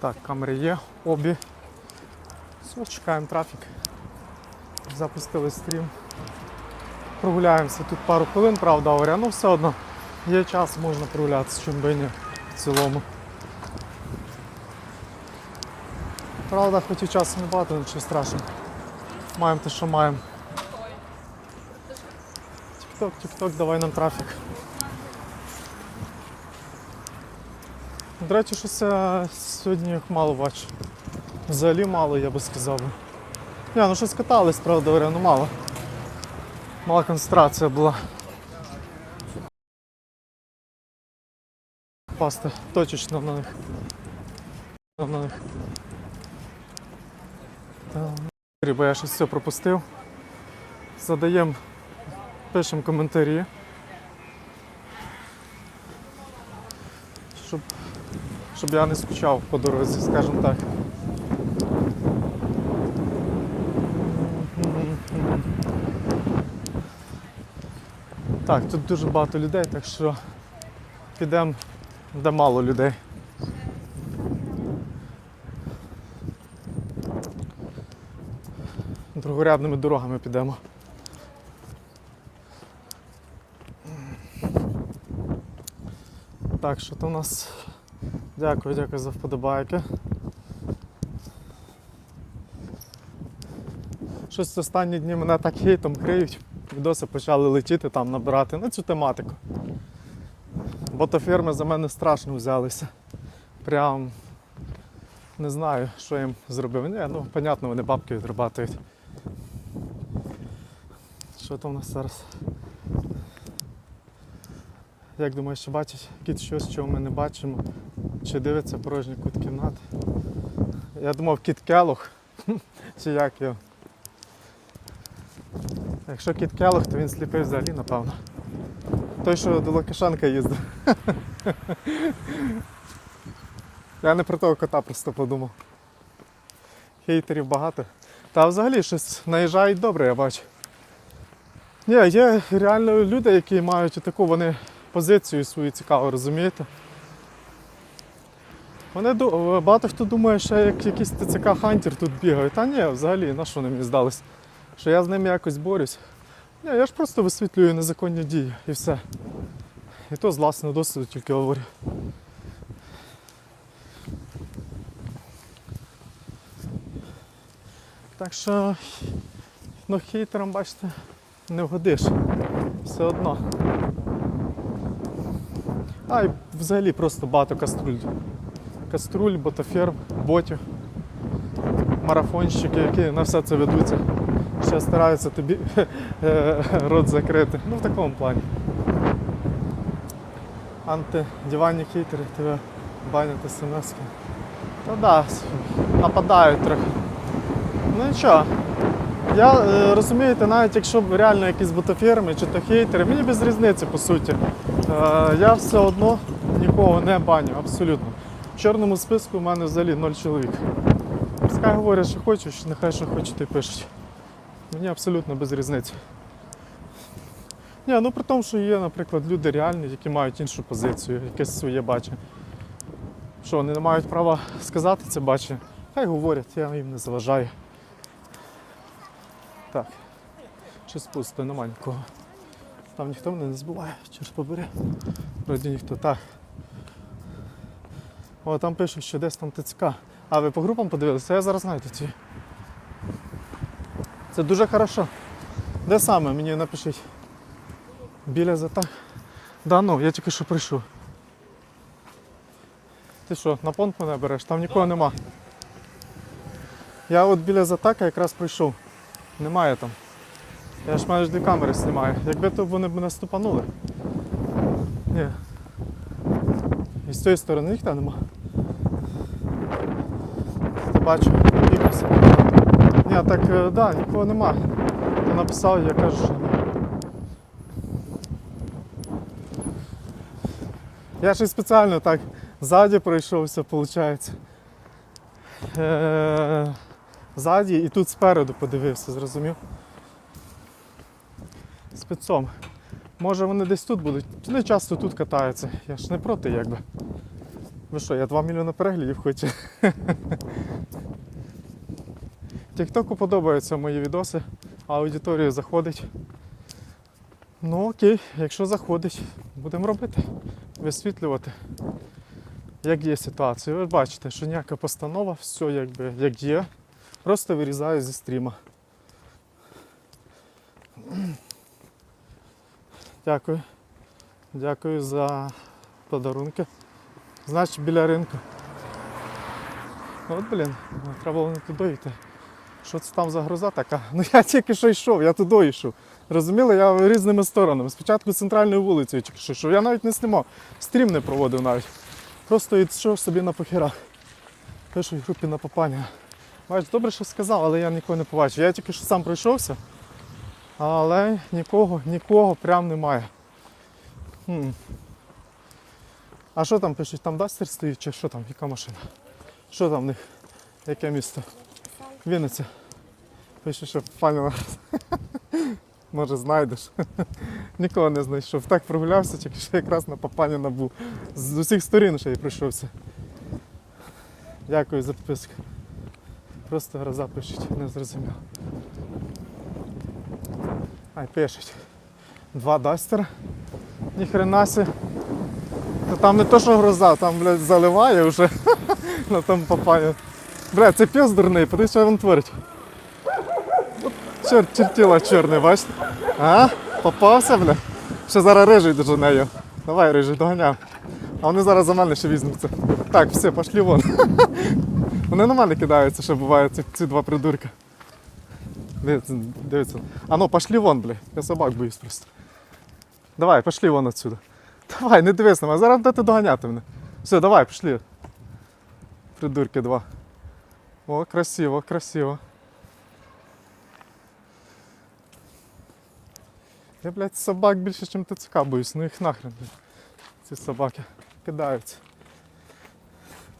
Так, камери є, обі. Все, чекаємо трафік. Запустили стрім. Прогуляємося тут пару хвилин, правда, говоря, ну все одно є час, можна прогулятися, чим би ні в цілому. Правда, хоч і часу не багато, нічого страшного. Маємо те, що маємо. Тік-ток, тік-ток, давай нам трафік. До речі, щось я сьогодні їх мало бачу. Взагалі мало, я би сказав. Ні, ну щось катались, правда, говоря, ну мало. Мала концентрація була. Пасти точечно на них. На них. Бо я щось все пропустив. Задаємо, пишемо коментарі. Щоб, щоб я не скучав по дорозі, скажімо так. Так, тут дуже багато людей, так що підемо, де мало людей. Другорядними дорогами підемо. Так, що то у нас. Дякую, дякую за вподобайки. Щось останні дні мене так хейтом криють. Відоси почали летіти там набирати на цю тематику. Ботофірми за мене страшно взялися. Прям не знаю, що їм зробив. Ні, ну, понятно, вони бабки відрабатують. Що там у нас зараз? Як думаєш, чи бачить кіт щось, чого ми не бачимо? Чи дивиться порожній кут кімнати? Я думав, кіт Келох, чи як його. Якщо кіт Келох, то він сліпий взагалі, напевно. Той, що до Лукашенка їздив. Я не про того кота просто подумав. Хейтерів багато. Та взагалі щось наїжджають добре, я бачу. Ні, є реально люди, які мають таку вони позицію свою цікаву, розумієте? Вони багато хто думає, що як якийсь ТЦК Хантер тут бігає. Та ні, взагалі, на що вони мені здались? Що я з ними якось борюсь. Ні, я ж просто висвітлюю незаконні дії і все. І то з власного досвіду тільки говорю. Так що, ну хейтерам, бачите, не вгодиш. Все одно. А і взагалі просто багато каструль. Каструль, ботоферм, ботів, марафонщики, які на все це ведуться. Ще стараються тобі е, рот закрити. Ну в такому плані. Антидиванні хейтери тебе банять смс. Та да, нападають трохи. Ну нічого. Я е, розумієте, навіть якщо б реально якісь ботофірми чи то хейтери, мені без різниці по суті. Е, я все одно нікого не баню, абсолютно. В чорному списку в мене взагалі ноль чоловік. Пускай говорять, що хочуть, нехай що хочуть і пишуть. Мені абсолютно без різниці. Ні, ну при тому, що є, наприклад, люди реальні, які мають іншу позицію, якесь своє бачення. Що, вони не мають права сказати це бачення? Хай говорять, я їм не заважаю. Так. Щось пусто, нема нікого. Там ніхто мене не збиває, через побери. Вроді ніхто так. О, там пишуть, що десь там ТЦК. А ви по групам подивилися? Я зараз знаю ці. Це дуже хорошо. Де саме мені напишіть? Біля зата. Да ну, я тільки що прийшов. Ти що, на понт мене береш? Там нікого нема. Я от біля затака якраз прийшов. Немає там. Я ж майже дві камери знімаю. Якби то вони б мене ступанули. Ні. І з цієї сторони ніхто нема. Ти бачу, якось. Ні, так так, да, нікого нема. Ти написав, я кажу, що ні. Я і спеціально так ззаді пройшовся, виходить. Е- ззаді і тут спереду подивився, зрозумів? Спецом. Може вони десь тут будуть. Вони часто тут катаються. Я ж не проти якби. Ви що, я 2 мільйони переглядів хочу. Тіктоку подобаються мої відоси, а аудиторія заходить. Ну окей, якщо заходить, будемо робити, висвітлювати, як є ситуація. Ви бачите, що ніяка постанова, все якби як є. Просто вирізаю зі стріма. Дякую. Дякую за подарунки. Значить, біля ринку. От, блін, треба було не туди йти. Що це там за гроза така? Ну я тільки що йшов, я туди йшов. Розуміли, я різними сторонами. Спочатку центральною вулицею тільки що йшов. Я навіть не знімав, стрім не проводив навіть. Просто йшов собі на похера. Пишу в групі на попання. Бач, добре, що сказав, але я нікого не побачив. Я тільки що сам пройшовся, але нікого, нікого прям немає. Хм. А що там пишуть? Там Дастер стоїть чи що там? Яка машина? Що там в них? Яке місто? Вінниця. Пише, що пані Може знайдеш. Нікого не знайшов. Так прогулявся, тільки що якраз на Папані набув. З усіх сторін ще й пройшовся. Дякую за підписку. Просто гроза пишуть, не зрозумів. Ай, пишуть. Два дастера. Ніхрена сі. Та там не то, що гроза, там, блядь, заливає вже. На там папаня. Бля, це пес дурний, подивись, що він творить. Чорт, чертіла чорний, бачите? А? Попався, бля? Ще зараз рижий до нею. Давай, рижий, доганяв. А вони зараз за мене ще візьмуться. Так, все, пошли вон. Вони на мене кидаються, що буває ці, ці два придурка. Дивіться, дивіться. А ну, пошли вон, бля. Я собак боюсь просто. Давай, пошли вон отсюда. Давай, не дивись на мене, зараз будете доганяти мене. Все, давай, пішли. Придурки два. О, красиво, красиво. Я, блядь, собак більше, ніж ТЦК боюсь, ну їх нахрен, блядь. Ці собаки кидаються.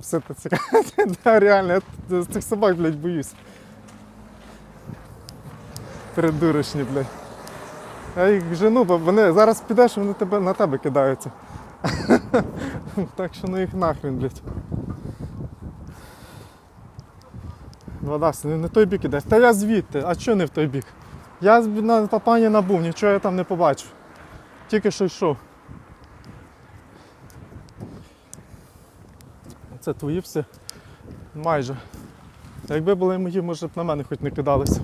Все ТЦК. да, реально, я цих собак, блядь, боюсь. Придурочні, блядь. Я їх жену, бо вони зараз підеш, вони тебе, на тебе кидаються. так що ну їх нахрен, блядь. Вода, не, не той бік іде. Та я звідти, а чого не в той бік? Я на папані набув, нічого я там не побачив. Тільки що йшов. Це твої всі. Майже. Якби були мої, може б на мене хоч не кидалися.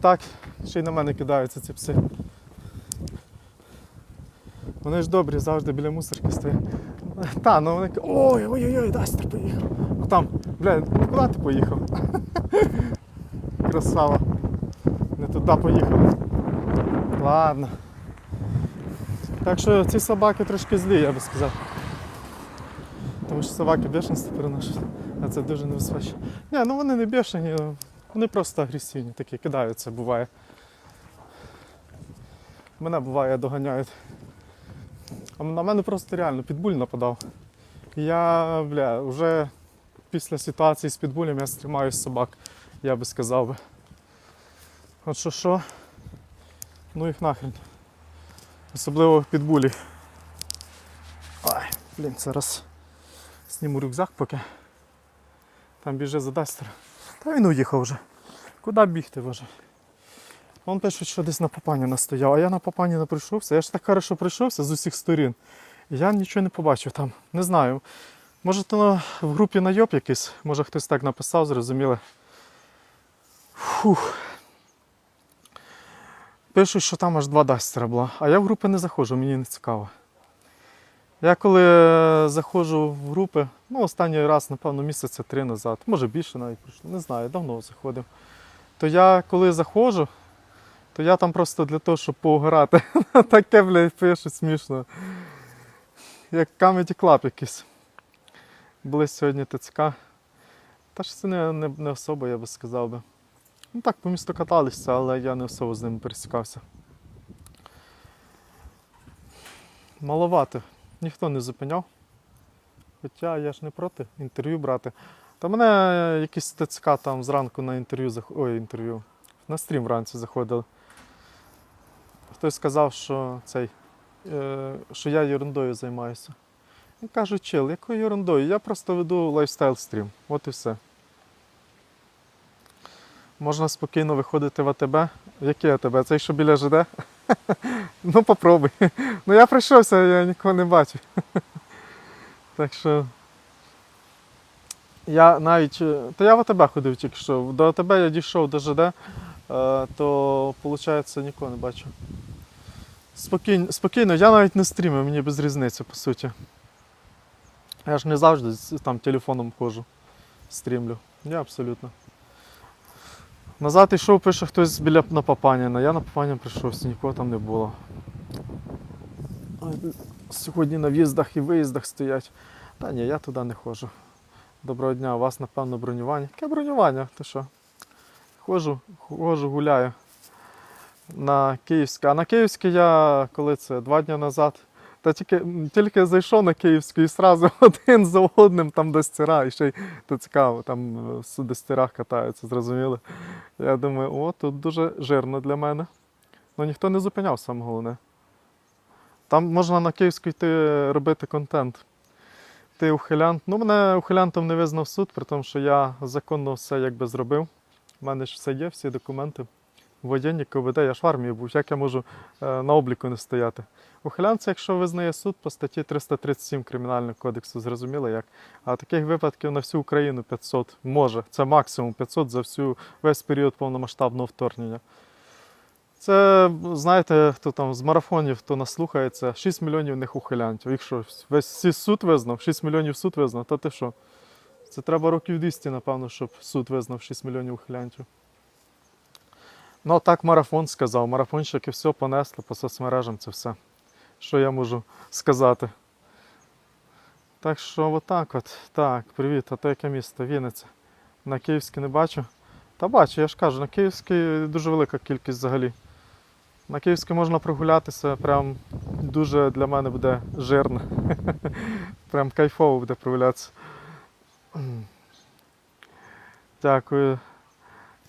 Так, ще й на мене кидаються ці пси. Вони ж добрі, завжди біля мусорки стоять. Та, ну вони. Ой, ой, ой, ой, Дастер поїхав. А там, бля, ну куди ти поїхав? Красава. Не туди поїхав. Ладно. Так що ці собаки трошки злі, я би сказав. Тому що собаки бешенство переносять, а це дуже небезпечно. Ні, ну вони не бешені, вони просто агресивні такі, кидаються, буває. Мене буває доганяють. А на мене просто реально підбуль нападав. Я, бля, вже після ситуації з підбулем я стримаю собак, я би сказав би. От що що, ну їх нахрен. Особливо підбулі. Ой, блін, зараз зніму рюкзак поки. Там біже за Дастера. Та він уїхав вже. Куди бігти вже? Вон пишуть, що десь на Папані настояв, а я на Папані не прийшовся. Я ж так хорошо прийшовся з усіх сторін. Я нічого не побачив там. Не знаю. Може, то в групі найоб якийсь, може хтось так написав, зрозуміло. Фух. Пишуть, що там аж два дастера було. А я в групи не заходжу, мені не цікаво. Я коли е, заходжу в групи, ну останній раз, напевно, місяця три назад, може більше навіть пройшло, не знаю, давно заходив. То я коли заходжу, то я там просто для того, щоб поуграти. Таке, блядь, пишу смішно. Як Comedy Club якийсь. Були сьогодні ТЦК. Та ж це не, не, не особо, я би сказав би. Ну так, по місту каталися, але я не особо з ними пересікався. Маловато. Ніхто не зупиняв. Хоча я ж не проти інтерв'ю брати. Та мене якийсь ТЦК там зранку на інтерв'ю. Ой, інтерв'ю. На стрім вранці заходили. хтось сказав, що цей, е, що я ерундою займаюся. Я кажу, чил, якою ерундою? Я просто веду лайфстайл стрім. От і все. Можна спокійно виходити в АТБ. Яке АТБ? Цей, що біля ЖД? ну, попробуй. ну я прийшовся, я нікого не бачив. так що. Я навіть. е, Та я в АТБ ходив тільки що. До АТБ я дійшов до ЖД, е, то виходить нікого не бачу. Спокійно, спокійно, я навіть не стрімив, мені без різниці, по суті. Я ж не завжди там телефоном ходжу, стрімлю. Я абсолютно. Назад йшов, пише хтось біля на Папаніна. Я на Папаніна прийшов, нікого там не було. Сьогодні на в'їздах і виїздах стоять. Та ні, я туди не ходжу. Доброго дня, у вас, напевно, бронювання. Яке бронювання? Ти що? Ходжу, ходжу, гуляю на Київське. А на Київське я коли це? Два дні назад. Та тільки, тільки зайшов на Київську і сразу один за одним там до стіра, і ще й то цікаво, там е, до стірах катаються, зрозуміли. Я думаю, о, тут дуже жирно для мене. Ну ніхто не зупиняв, саме головне. Там можна на Київську йти робити контент. Ти ухилянт. Ну, мене ухилянтом не визнав суд, при тому, що я законно все якби зробив. У мене ж все є, всі документи. Воєнні КВД, я ж в армії був, як я можу е, на обліку не стояти. Ухилянт це, якщо визнає суд по статті 337 Кримінального кодексу, зрозуміло як. А таких випадків на всю Україну 500 може. Це максимум 500 за всю весь період повномасштабного вторгнення. Це, знаєте, хто там з марафонів, хто нас слухається, 6 мільйонів них ухилянтів. Якщо весь суд визнав, 6 мільйонів суд визнав, то ти що? Це треба років 200, напевно, щоб суд визнав 6 мільйонів ухилянтів. Ну, так марафон сказав. Марафонщики все понесли по соцмережам, це все. Що я можу сказати? Так що отак от. Так, привіт, а то яке місто? Вінниця. На Київське не бачу. Та бачу, я ж кажу, на Київській дуже велика кількість взагалі. На Київській можна прогулятися, прям дуже для мене буде жирно. Прям кайфово буде прогулятися. Дякую.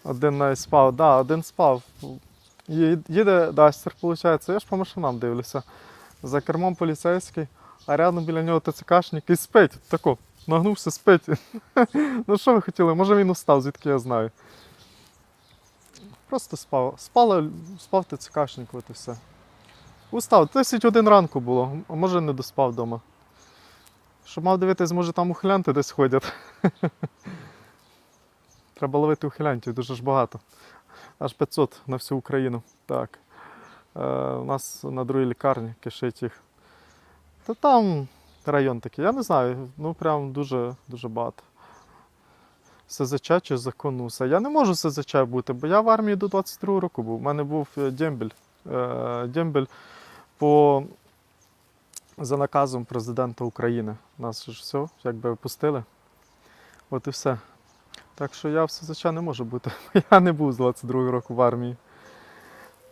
Один навіть спав. Да, один спав. Їде Дастер, виходить. Я ж по машинам дивлюся. За кермом поліцейський, а рядом біля нього ТЦКшник і спить. Тако, нагнувся, спить. ну що ви хотіли? Може він устав, звідки я знаю. Просто спав. Спала, спав ТЦКшник, от і все. Устав. 10 ранку було, а може не доспав вдома. Щоб мав дивитись, може там ухилянти десь ходять. Треба ловити ухилянтів, дуже ж багато. Аж 500 на всю Україну. Так. Е, у нас на другій лікарні кишить їх. Та там район такий, я не знаю, ну прям дуже, дуже багато. СЗЧ чи законно все. Я не можу СЗЧ бути, бо я в армії до 22 року був. У мене був е, дембель. Е, дембель по за наказом президента України. Нас ж все, якби випустили. От і все. Так що я в СЗЧ не можу бути. Я не був з 22 року в армії.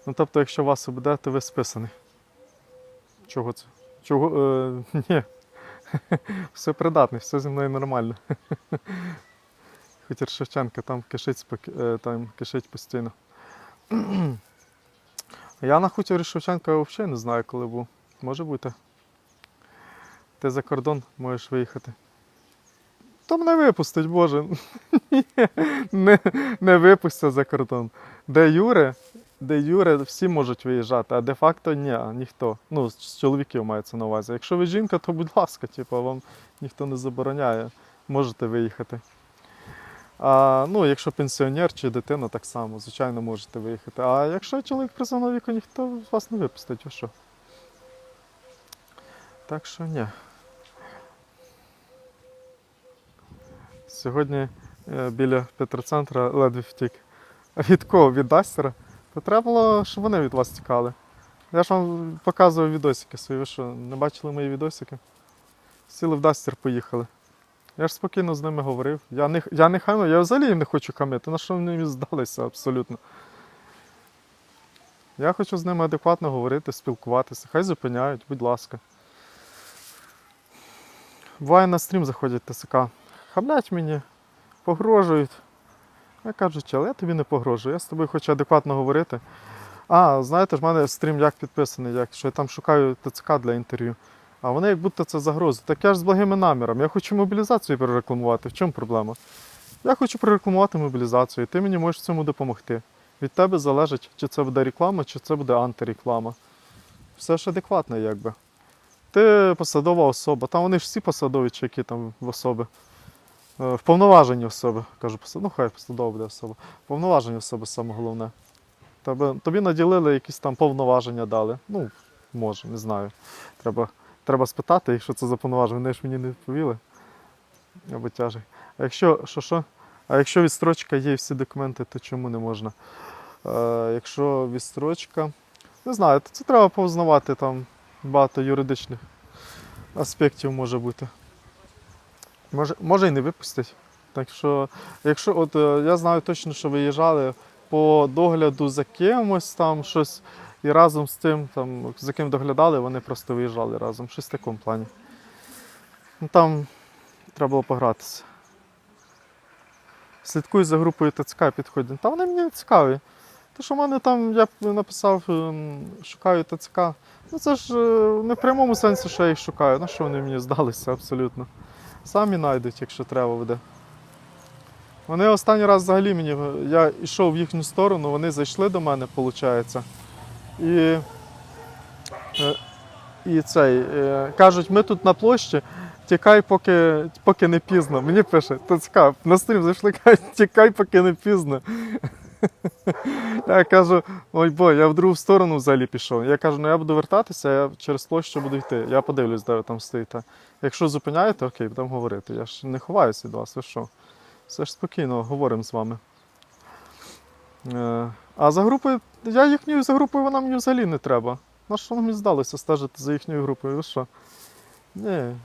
Ну тобто, якщо вас буде, то ви списаний. Чого це? Чого? Е, ні. Все придатний, все зі мною нормально. Хутір Шевченка там кишить, е, там кишить постійно. Я на хутірі Шевченка взагалі не знаю, коли був. Може бути. Ти за кордон можеш виїхати. То мене випустить, Боже. Не, не випустять за кордон. Де Юре, де Юре всі можуть виїжджати, а де-факто ні, ніхто. Ну, з чоловіків мається на увазі. Якщо ви жінка, то будь ласка, типу, вам ніхто не забороняє, можете виїхати. А, ну, якщо пенсіонер чи дитина, так само, звичайно, можете виїхати. А якщо чоловік призовного віку, ніхто вас не випустить, ви що? Так що ні. Сьогодні е, біля Петроцентра ледве втік. Від кого? Від Дастера? То треба було, щоб вони від вас тікали. Я ж вам показував відосики свої. Ви що, не бачили мої відосики? Сіли в Дастер, поїхали. Я ж спокійно з ними говорив. Я не, я не хамив, я взагалі їм не хочу хамити. На що вони здалися абсолютно. Я хочу з ними адекватно говорити, спілкуватися. Хай зупиняють, будь ласка. Буває на стрім заходять ТСК. Хамлять мені, погрожують. Я кажу, чел, я тобі не погрожую, я з тобою хочу адекватно говорити. А, знаєте ж, в мене стрім як підписаний, як, що я там шукаю ТЦК для інтерв'ю. А вони як будто це загроза. Так я ж з благими намірами. Я хочу мобілізацію прорекламувати. В чому проблема? Я хочу прорекламувати мобілізацію, і ти мені можеш в цьому допомогти. Від тебе залежить, чи це буде реклама, чи це буде антиреклама. Все ж адекватно, якби. Ти посадова особа. Там вони ж всі посадові чи які там в особи. Е, Вповноважені особи. Кажу, ну хай посадова буде особа. Повноважені особи саме головне. Тебе, тобі наділили якісь там повноваження дали. Ну, може, не знаю. Треба, треба спитати, якщо це за повноваження. Вони ж мені не відповіли. Або тяжей. А якщо що, що? А якщо відстрочка є всі документи, то чому не можна? Е, якщо відстрочка. Не знаю, то це треба познавати там багато юридичних аспектів може бути. Може, може і не випустять. Так що, якщо от е, я знаю точно, що виїжджали по догляду за кимось там щось, і разом з тим, там, за ким доглядали, вони просто виїжджали разом. Щось в такому плані. Ну, там треба було погратися. Слідкую за групою ТЦК підходять. Та вони мені цікаві. То, що в мене там, я написав, ем, шукаю ТЦК. Ну це ж не в прямому сенсі, що я їх шукаю. На що вони мені здалися абсолютно. Самі знайдуть, якщо треба буде. Вони останній раз взагалі мені. Я йшов в їхню сторону, вони зайшли до мене, виходить. І, е, і цей, е, кажуть, ми тут на площі, тікай, поки, поки не пізно. Мені пише, ТЦК, на стрім зайшли, кажуть, тікай, поки не пізно. Я кажу, ой бой, я в другу сторону взагалі пішов. Я кажу, ну я буду вертатися, я через площу буду йти. Я подивлюсь, де ви там стоїте. Якщо зупиняєте, окей, будемо говорити. Я ж не ховаюся від вас, ви що? Все ж спокійно, говоримо з вами. Е, а за групою, я їхньою за групою, вона мені взагалі не треба. На що мені здалося стежити за їхньою групою? Ви що? Ні.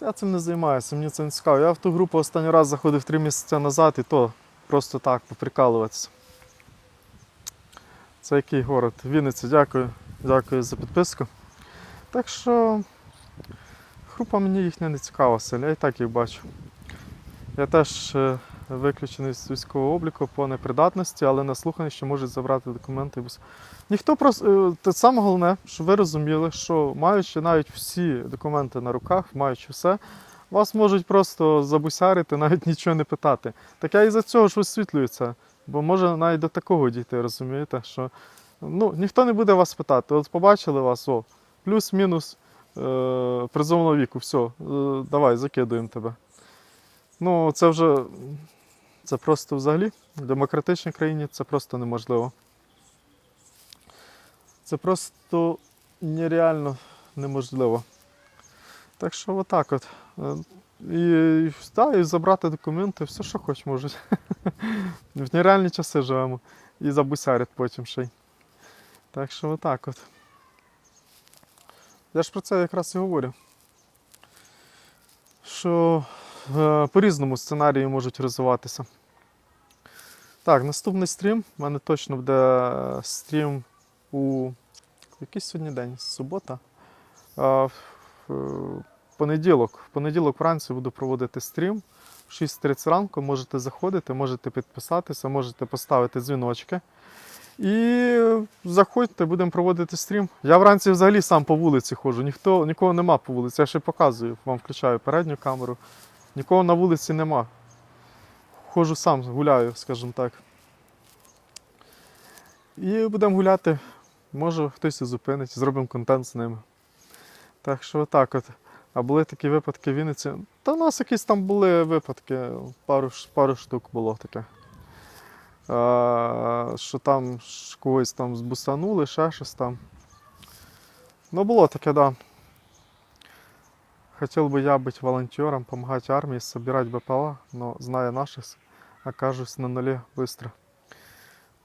Я цим не займаюся, мені це не цікаво. Я в ту групу останній раз заходив три місяці назад і то просто так поприкалуватися. Це який город? Вінниця, дякую. Дякую за підписку. Так що група мені їхня не цікава сильно, я і так їх бачу. Я теж е, виключений з військового обліку по непридатності, але на слухання ще можуть забрати документи. Ніхто просто. е, Те саме головне, щоб ви розуміли, що маючи навіть всі документи на руках, маючи все, вас можуть просто забусярити, навіть нічого не питати. Так я і за цього ж висвітлюю це. Бо може навіть до такого дійти, розумієте, що ну, ніхто не буде вас питати. От побачили вас, о, плюс-мінус е, призовного віку, все, е, давай, закидуємо тебе. Ну, це вже це просто взагалі в демократичній країні це просто неможливо. Це просто нереально неможливо. Так що отак от. Е, І, та, і забрати документи, все, що хоч можуть. В нереальні часи живемо. І забусярять потім ще й. Так що отак от. Я ж про це якраз і говорю. Що е, по-різному сценарії можуть розвиватися. Так, наступний стрім. У мене точно буде стрім у який сьогодні день? Субота. В в понеділок. В понеділок вранці буду проводити стрім. В 6.30 ранку можете заходити, можете підписатися, можете поставити дзвіночки. І заходьте, будемо проводити стрім. Я вранці взагалі сам по вулиці ходжу. Ніхто, нікого нема по вулиці. Я ще показую, вам включаю передню камеру. Нікого на вулиці нема. Ходжу сам, гуляю, скажімо так. І будемо гуляти. Може хтось і зупинить, зробимо контент з ними. Так що отак от. А були такі випадки в Вінниці. Та у нас якісь там були випадки, пару, ш- пару штук було таке. А, що там ж когось там збусанули, ще щось там. Ну, було таке, да. Хотел бы я быть волонтером, помогать армии, собирать БПЛА, но зная наших, окажусь на нулі быстро.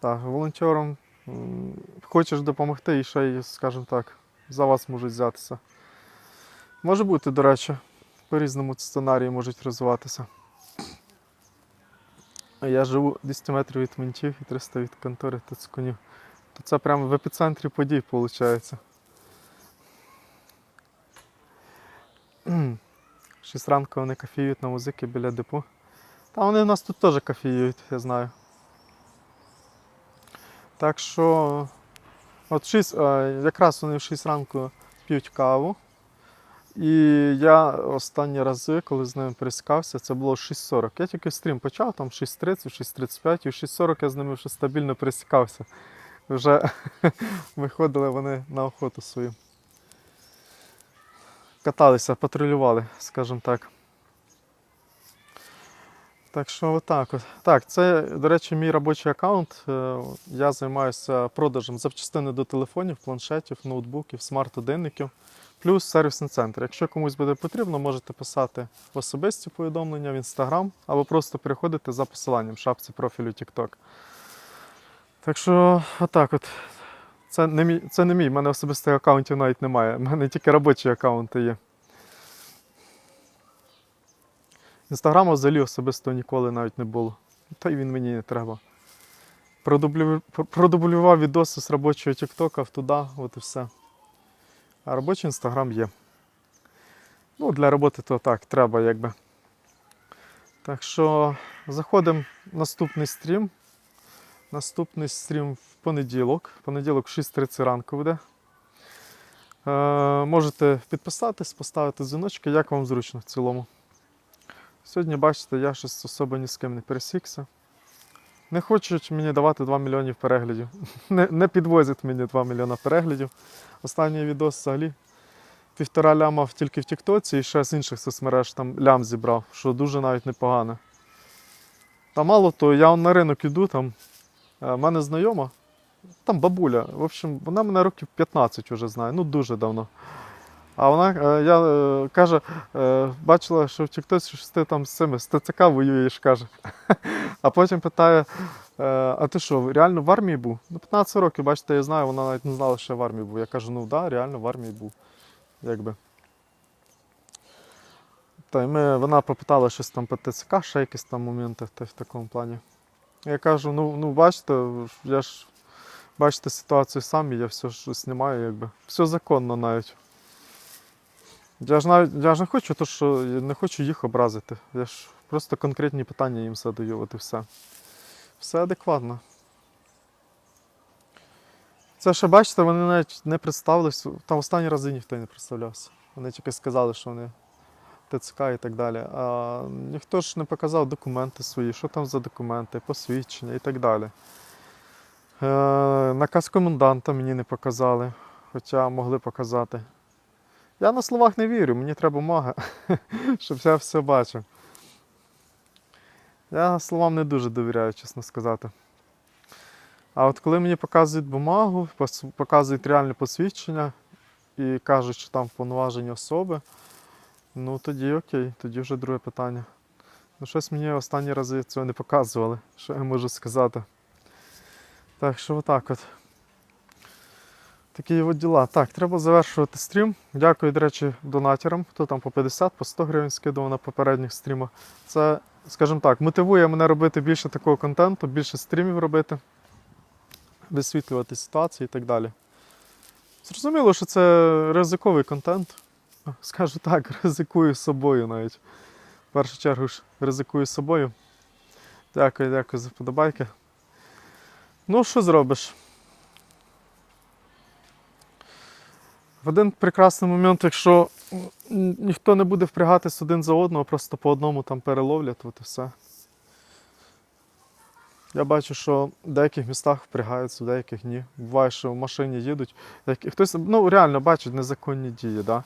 Так, волонтером м, хочеш допомогти і ще й, скажімо так, за вас можуть взятися. Може бути, до речі, по-різному сценарії можуть розвиватися. Я живу 200 метрів від ментів і 300 від контори Тацкунів. То це прямо в епіцентрі подій, виходить. Шість ранку вони кафіюють на музики біля депо. Та вони в нас тут теж кафіюють, я знаю. Так що, от 6, е, якраз вони в 6 ранку п'ють каву. І я останні рази, коли з ними пересікався, це було 6.40. Я тільки стрім почав, там 6.30, 6.35, і в 6.40 я з ними вже стабільно пересікався. Вже виходили вони на охоту свою. Каталися, патрулювали, скажімо так. Так що отак от. Так, це, до речі, мій робочий аккаунт. Е, Я займаюся продажем запчастини до телефонів, планшетів, ноутбуків, смарт-годинників, плюс сервісний центр. Якщо комусь буде потрібно, можете писати особисті повідомлення в Instagram або просто переходити за посиланням в шапці профілю TikTok. Так що, отак от. Це не мій, це не мій, в мене особистих аккаунтів навіть немає. У мене тільки робочі аккаунти є. Інстаграма взагалі особисто ніколи навіть не було. Та й він мені не треба. Продублював відоси з робочого Тіктока в туди, от і все. А робочий інстаграм є. Ну, для роботи то так, треба якби. Так що заходимо в наступний стрім. Наступний стрім в понеділок. Понеділок в 6.30 ранку буде. Е, можете підписатись, поставити дзвіночки, як вам зручно в цілому. Сьогодні, бачите, я щось особо ні з ким не пересікся. Не хочуть мені давати 2 мільйонів переглядів. Не, не підвозять мені 2 мільйона переглядів. Останній відос взагалі півтора ляма тільки в Тіктоці і ще з інших соцмереж там лям зібрав, що дуже навіть непогано. Та мало того, я на ринок іду, там е, в мене знайома, там бабуля. В общем, вона мене років 15 вже знає, ну дуже давно. А вона е, я, е, каже, е, бачила, що в Тіктоці що ти там з цими з ТЦК воюєш, каже. А потім питає: а ти що, реально в армії був? Ну, 15 років, бачите, я знаю, вона навіть не знала, що я в армії був. Я кажу, ну так, да, реально в армії був. Якби. Та й ми, вона попитала щось там по ТЦК, ще якісь там моменти та, в такому плані. Я кажу, ну, ну бачите, я ж бачите ситуацію самі, я все ж знімаю, якби. Все законно навіть. Я ж навіть я ж не хочу, то, що я не хочу їх образити. Я ж просто конкретні питання їм задаю, от і все. Все адекватно. Це ще бачите, вони навіть не представились. Там останні рази ніхто не представлявся. Вони тільки сказали, що вони ТЦК і так далі. А ніхто ж не показав документи свої, що там за документи, посвідчення і так далі. Е, наказ коменданта мені не показали, хоча могли показати. Я на словах не вірю, мені треба бумага, щоб я все бачив. Я словам не дуже довіряю, чесно сказати. А от коли мені показують бумагу, показують реальне посвідчення і кажуть, що там повноважені особи, ну тоді окей, тоді вже друге питання. Ну, щось мені останні рази цього не показували, що я можу сказати. Так що отак от. Такі от діла. Так, треба завершувати стрім. Дякую, до речі, донатерам, хто там по 50, по 100 гривень скидував на попередніх стрімах. Це, скажімо так, мотивує мене робити більше такого контенту, більше стрімів робити, висвітлювати ситуації і так далі. Зрозуміло, що це ризиковий контент. Скажу так, ризикую собою навіть. В першу чергу ж ризикую собою. Дякую, дякую за вподобайки. Ну, що зробиш? В один прекрасний момент, якщо ніхто не буде впрягатись один за одного, просто по одному там переловлять, от і все. Я бачу, що в деяких містах впрягаються, в деяких ні. Буває, що в машині їдуть. деякі- Хтось ну, реально бачить незаконні дії. Да?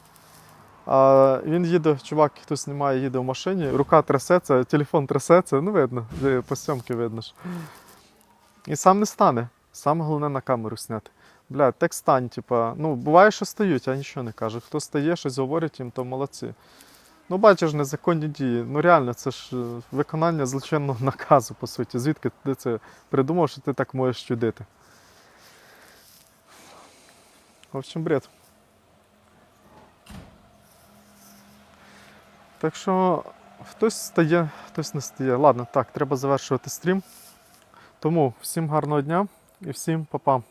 А він їде, чувак, хто знімає, їде в машині, рука трясеться, телефон трясеться, ну видно, по сьомки видно ж. І сам не стане. Саме головне на камеру зняти. Бля, так стань, типа, ну, буває, що стають, я нічого не кажу. Хто стає, щось говорить їм, то молодці. Ну, бачиш, незаконні дії. Ну реально, це ж е, виконання злочинного наказу, по суті. Звідки ти це придумав, що ти так можеш чудити? В общем, бред. Так що хтось стає, хтось не стає. Ладно, так, треба завершувати стрім. Тому всім гарного дня і всім па-па.